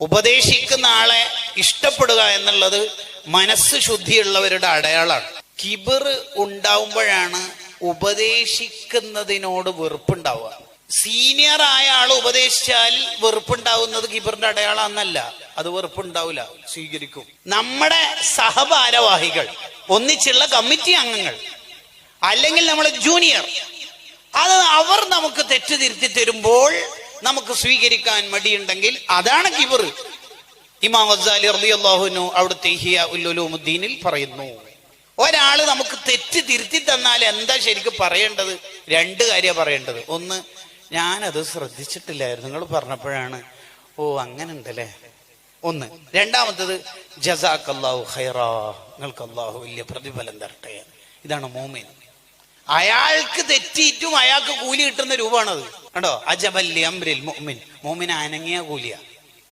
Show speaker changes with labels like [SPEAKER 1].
[SPEAKER 1] ഉപദേശിക്കുന്ന ആളെ ഇഷ്ടപ്പെടുക എന്നുള്ളത് മനസ്സ് ശുദ്ധിയുള്ളവരുടെ അടയാളമാണ്. കിബിർ ഉണ്ടാവുമ്പോഴാണ് ഉപദേശിക്കുന്നതിനോട് വെറുപ്പുണ്ടാവുക. സീനിയർ ആയ ആൾ ഉപദേശിച്ചാൽ വെറുപ്പുണ്ടാവുന്നത് കിബറിന്റെ അടയാളമെന്നല്ല അത് വെറുപ്പുണ്ടാവില്ല സ്വീകരിക്കും. നമ്മുടെ സഹഭാരവാഹികൾ ഒന്നിച്ചുള്ള കമ്മിറ്റി അംഗങ്ങൾ അല്ലെങ്കിൽ നമ്മൾ ജൂനിയർ അത് അവർ നമുക്ക് തെറ്റ് തിരുത്തി തരുമ്പോൾ നമുക്ക് സ്വീകരിക്കാൻ മടിയുണ്ടെങ്കിൽ അതാണ് കിബർ. ഇമാം ഗസാലി റളിയല്ലാഹുനു അവിടുത്തെ ഉല്ലുലുദ്ദീനിൽ പറയുന്നു. ഒരാൾ നമുക്ക് തെറ്റ് തിരുത്തി തന്നാൽ എന്താ ശരിക്കും പറയേണ്ടത്? രണ്ട് കാര്യ പറയേണ്ടത്. ഒന്ന് ഞാനത് ശ്രദ്ധിച്ചിട്ടില്ലായിരുന്നു. നിങ്ങൾ പറഞ്ഞപ്പോഴാണ്. ഓ അങ്ങനെ ഉണ്ടല്ലേ ഒന്ന് രണ്ടാമത്തത് ജസാഖ് അള്ളാഹു ഹൈറാ നിങ്ങൾക്ക് അള്ളാഹു വലിയ പ്രതിഫലം തരട്ടെ. ഇതാണ് മോമിൻ. അയാൾക്ക് തെറ്റിയിട്ടും അയാൾക്ക് കൂലി കിട്ടുന്ന രൂപമാണത്. കണ്ടോ? അജബല്ലി അംരിൽ മോമിൻ മോമിന് അനങ്ങിയ കൂലിയ.